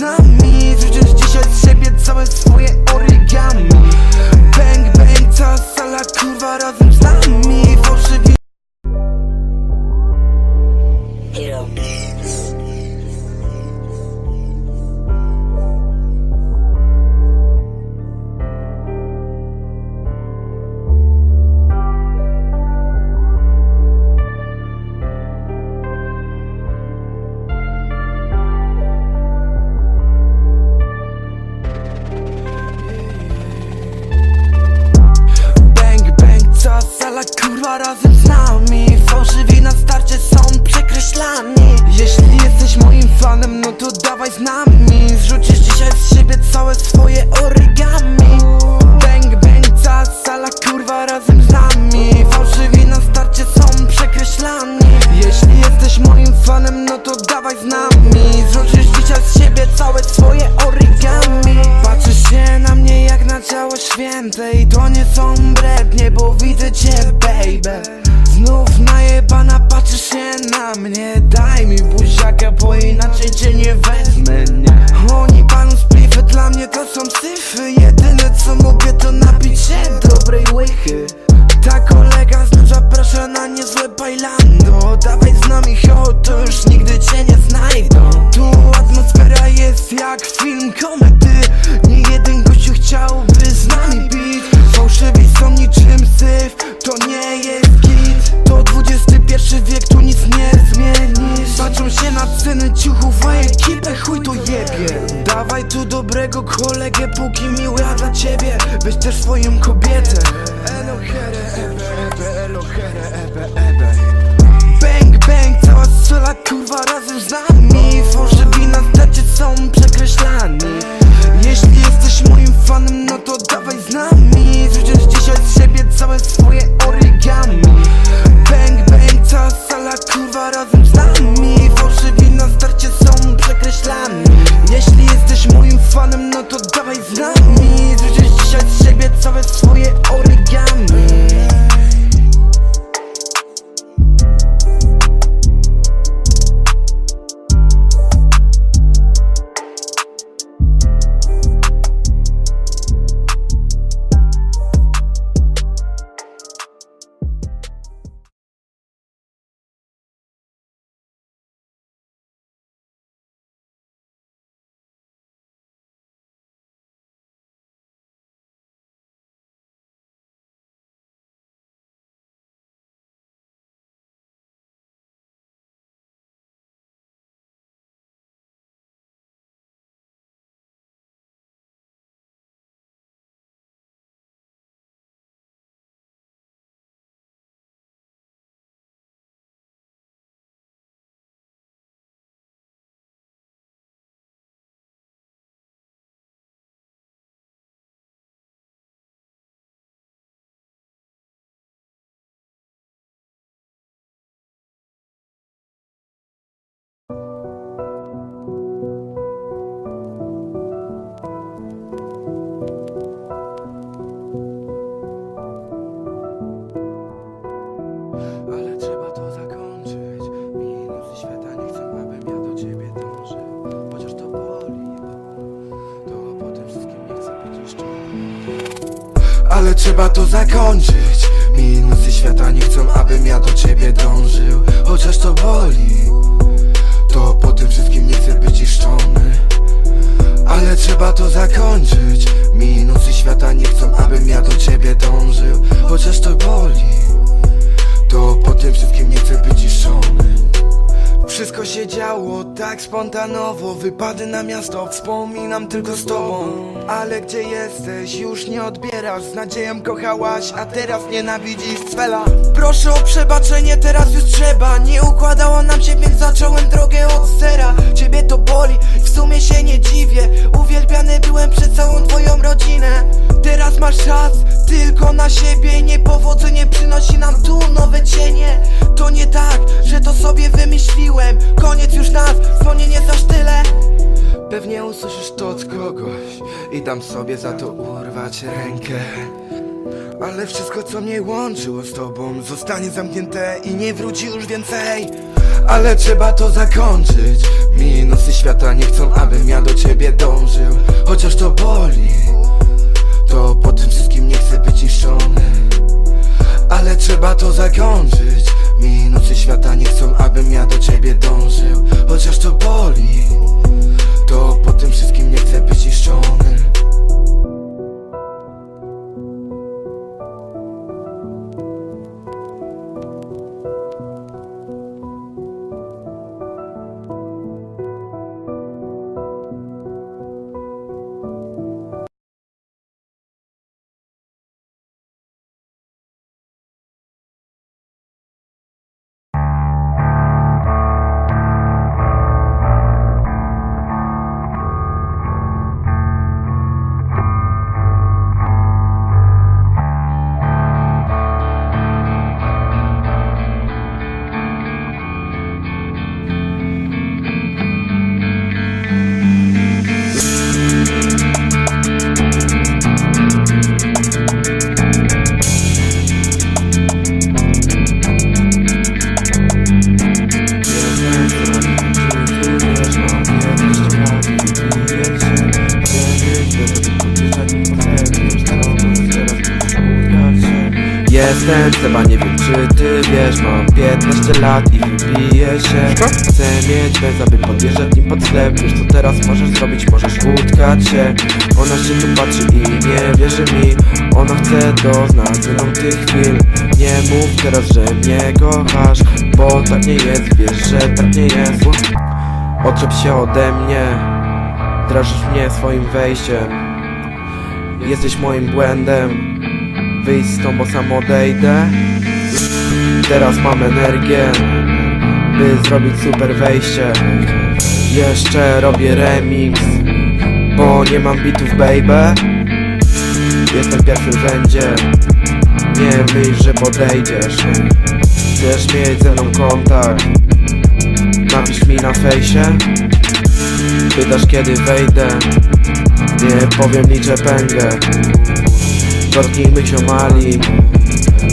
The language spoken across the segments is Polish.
nami Zrzucisz dzisiaj z siebie całe swoje origami. Bang, bang, cała sala kurwa razem z nami sala kurwa razem z nami. Fałszywi na starcie są przekreślani. Jeśli jesteś moim fanem, no to dawaj z nami. Zrzucisz dzisiaj z siebie całe swoje origami I to nie są brednie, bo widzę cię baby. Znów najebana patrzysz się na mnie. Daj mi buziaka, bo inaczej cię nie wezmę, nie. Oni palą spliffy, dla mnie to są syfy. Jedyne co mogę to napić się dobrej łychy. Ta kolega znów zaprasza na niezłe bailando. Dawaj z nami ho, to już nigdy cię nie znajdą. Tu atmosfera jest jak film here, ebe, ebe Bang, bang, cała sala kurwa razem z nami. Fałszywi na starcie są przekreślani. Jeśli jesteś moim fanem, no to dawaj Ale trzeba to zakończyć. Minusy świata nie chcą, abym ja do ciebie dążył. Chociaż to boli To po tym wszystkim nie chcę być iszczony ale trzeba to zakończyć tak spontanowo Wypady na miasto, wspominam tylko z tobą. Ale gdzie jesteś? Już nie odbierasz. Z nadzieją kochałaś, a teraz nienawidzisz Cwela. Proszę o przebaczenie, teraz już trzeba. Nie układało nam się, więc zacząłem drogę od zera. Ciebie to boli, w sumie się nie dziwię. Uwielbiany byłem przez całą twoją rodzinę. Teraz masz czas tylko na siebie. Niepowodzenie przynosi nam tu nowe cienie. To nie tak, że to sobie wymyśliłem. Koniec już nas, dzwonienie za sztyle Pewnie usłyszysz to od kogoś I dam sobie za to urwać rękę. Ale wszystko co mnie łączyło z tobą Zostanie zamknięte i nie wróci już więcej. Ale trzeba to zakończyć. Minusy świata nie chcą abym ja do ciebie dążył. Chociaż to boli To po tym wszystkim chcę być niszczony Ale trzeba to zakończyć Minuty świata nie chcą, abym ja do ciebie dążył Chociaż to boli. To po tym wszystkim nie chcę być niszczony. Jestem Seba, nie wiem czy ty wiesz Mam 15 lat i wybiję się. Chcę mieć bez aby podjeżdżać nim pod sklep. Wiesz co teraz możesz zrobić, możesz utkać się. Ona się tu patrzy i nie wierzy mi. Ona chce doznać ceną tych chwil. Nie mów teraz, że mnie kochasz Bo tak nie jest, wiesz, że tak nie jest. Odczep się ode mnie. Drażysz mnie swoim wejściem. Jesteś moim błędem Wyjdź stąd, bo sam odejdę. Teraz mam energię By zrobić super wejście. Jeszcze robię remix Bo nie mam bitów baby. Jestem w pierwszym rzędzie. Nie myśl, że podejdziesz. Chcesz mieć ze mną kontakt? Napisz mi na fejsie. Pytasz kiedy wejdę? Nie powiem liczę pęgę Dotknijmy się mali.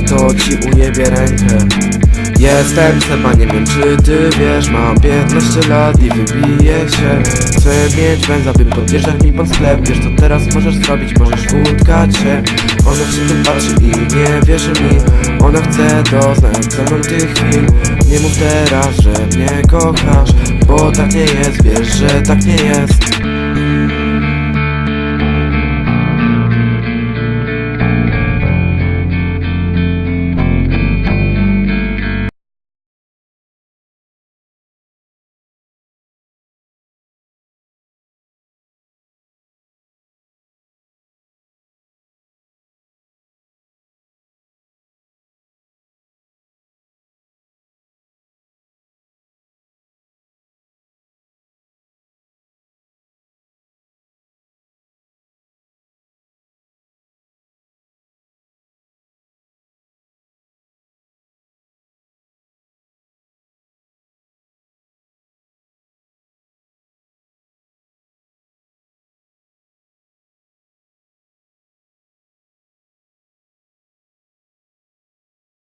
To ci ujebie rękę. Jestem Seba, nie wiem czy ty wiesz. Mam 15 lat i wybiję się. Chcę mieć węza, by podjeżdżać mi pod sklep. Wiesz co teraz możesz zrobić, możesz utkać się. Ona się tu patrzy i nie wierzy mi. Ona chce doznać ceną tych chwil. Nie mów teraz, że mnie kochasz Bo tak nie jest, wiesz, że tak nie jest